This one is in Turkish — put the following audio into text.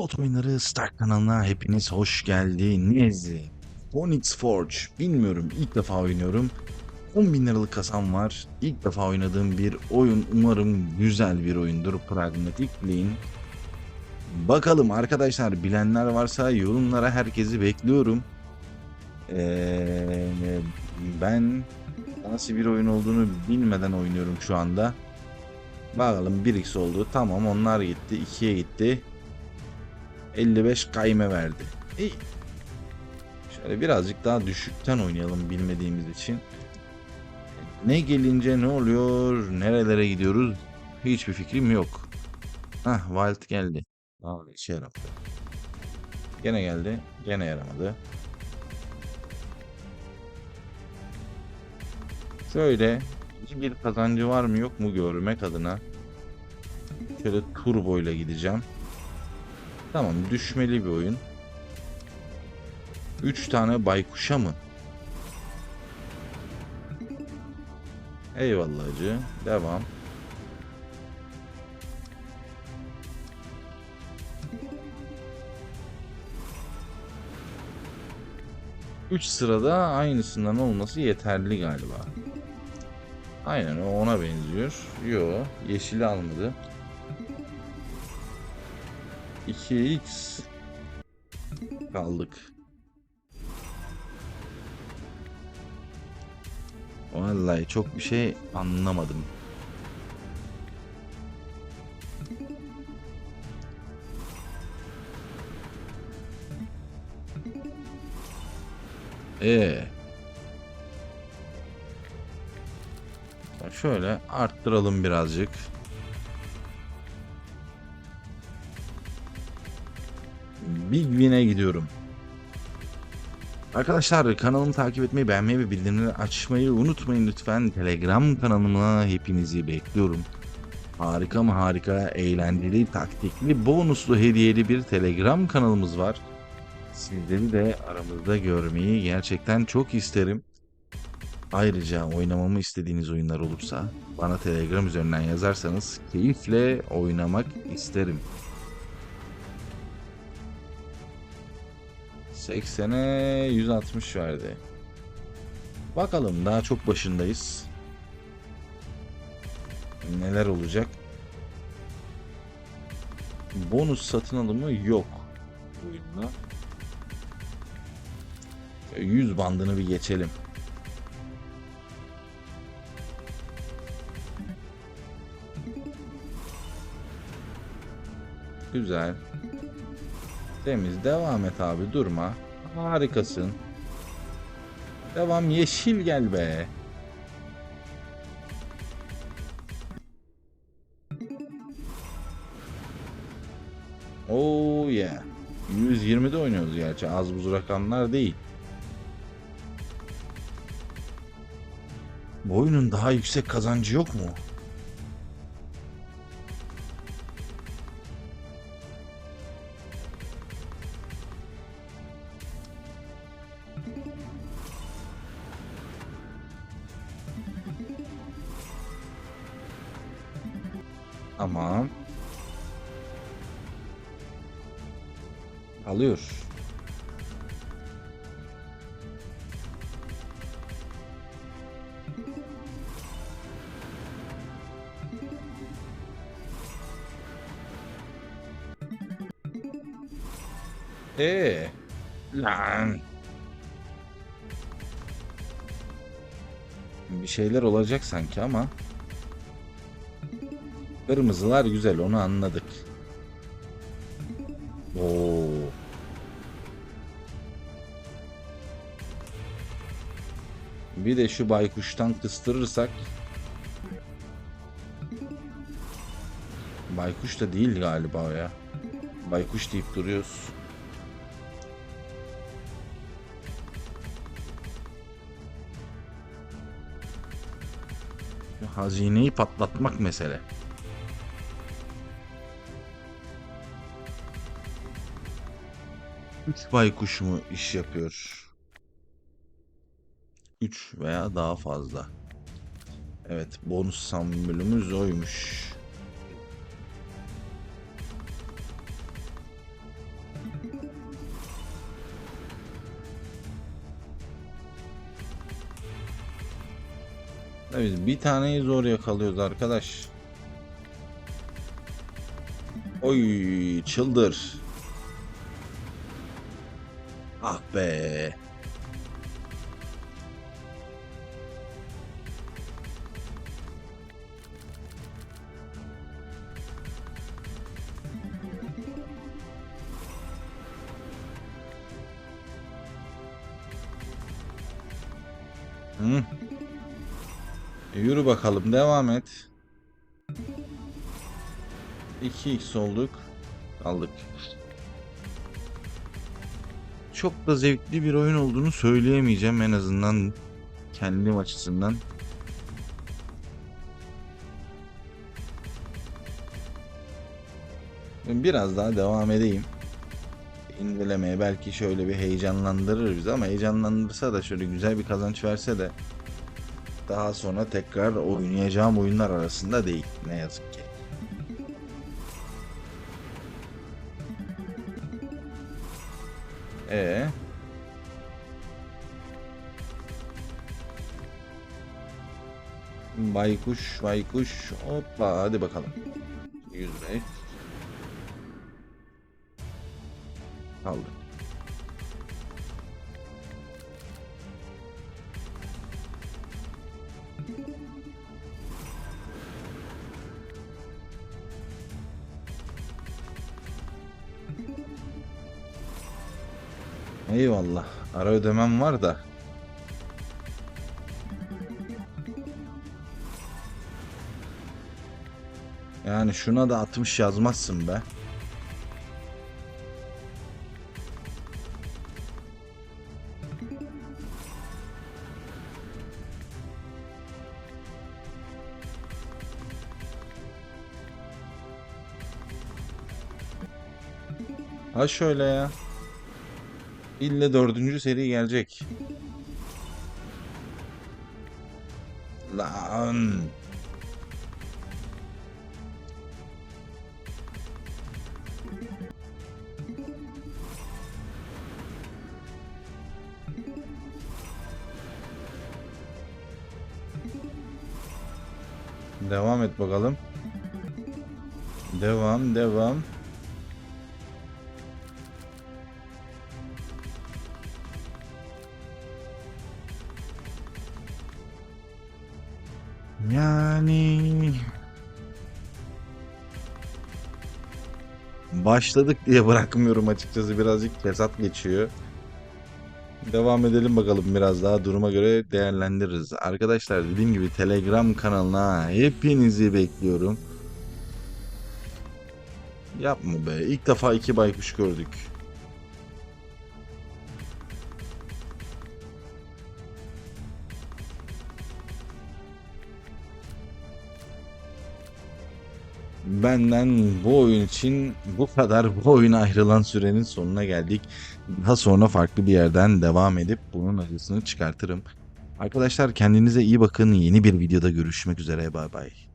Lot oyunları Star kanalına hepiniz hoş geldiniz. Phoenix Forge bilmiyorum ilk defa oynuyorum. 10 bin liralık kasam var. İlk defa oynadığım bir oyun. Umarım güzel bir oyundur. Pragmatic Plane. Bakalım arkadaşlar bilenler varsa yorumlara herkesi bekliyorum. Ee, ben nasıl bir oyun olduğunu bilmeden oynuyorum şu anda. Bakalım 1x oldu. Tamam onlar gitti. 2'ye gitti. 55 kayme verdi. İyi. Şöyle birazcık daha düşükten oynayalım bilmediğimiz için. Ne gelince ne oluyor? Nerelere gidiyoruz? Hiçbir fikrim yok. Hah Wild geldi. Aa işe yaradı. Gene geldi. Gene yaramadı. Şöyle bir kazancı var mı yok mu görmek adına şöyle turbo ile gideceğim. Tamam düşmeli bir oyun. 3 tane baykuşa mı? Eyvallah hacı. Devam. Üç sırada aynısından olması yeterli galiba. Aynen ona benziyor. Yo yeşili almadı. 2x kaldık. Vallahi çok bir şey anlamadım. Ee. Şöyle arttıralım birazcık. Big Win'e gidiyorum. Arkadaşlar kanalımı takip etmeyi, beğenmeyi ve bildirimleri açmayı unutmayın lütfen. Telegram kanalıma hepinizi bekliyorum. Harika mı harika, eğlenceli, taktikli, bonuslu, hediyeli bir Telegram kanalımız var. Sizleri de aramızda görmeyi gerçekten çok isterim. Ayrıca oynamamı istediğiniz oyunlar olursa bana Telegram üzerinden yazarsanız keyifle oynamak isterim. 80'e 160 verdi. Bakalım daha çok başındayız. Neler olacak? Bonus satın alımı yok oyunda. 100 bandını bir geçelim. Güzel. Temiz. Devam et abi. Durma. Harikasın. Devam. Yeşil gel be. Oh yeah. 120'de oynuyoruz gerçi. Az buz rakamlar değil. Bu oyunun daha yüksek kazancı yok mu? Tamam. Alıyor. Ee, lan. Bir şeyler olacak sanki ama. Kırmızılar güzel onu anladık. Oo. Bir de şu baykuştan kıstırırsak. Baykuş da değil galiba ya. Baykuş deyip duruyoruz. Hazineyi patlatmak mesele. Üç baykuş mu iş yapıyor? Üç veya daha fazla. Evet bonus samimimiz oymuş. Evet bir taneyi zor yakalıyoruz arkadaş. Oy çıldır. Ah be. E, Yürü bakalım devam et. 2x olduk. Aldık. Çok da zevkli bir oyun olduğunu söyleyemeyeceğim en azından kendim açısından. Biraz daha devam edeyim. İncelemeye belki şöyle bir heyecanlandırır bizi ama heyecanlandırsa da şöyle güzel bir kazanç verse de daha sonra tekrar oynayacağım oyunlar arasında değil ne yazık ki. E Baykuş, baykuş. Hoppa hadi bakalım. 105. Aldık. Eyvallah. Ara ödemem var da. Yani şuna da 60 yazmazsın be. Ha şöyle ya. İlle dördüncü seri gelecek. Lan. Devam et bakalım. Devam, devam. Yani başladık diye bırakmıyorum açıkçası birazcık kesat geçiyor. Devam edelim bakalım biraz daha duruma göre değerlendiririz. Arkadaşlar dediğim gibi Telegram kanalına hepinizi bekliyorum. Yapma be. İlk defa iki baykuş gördük. Benden bu oyun için bu kadar bu oyuna ayrılan sürenin sonuna geldik. Daha sonra farklı bir yerden devam edip bunun acısını çıkartırım. Arkadaşlar kendinize iyi bakın. Yeni bir videoda görüşmek üzere. Bay bay.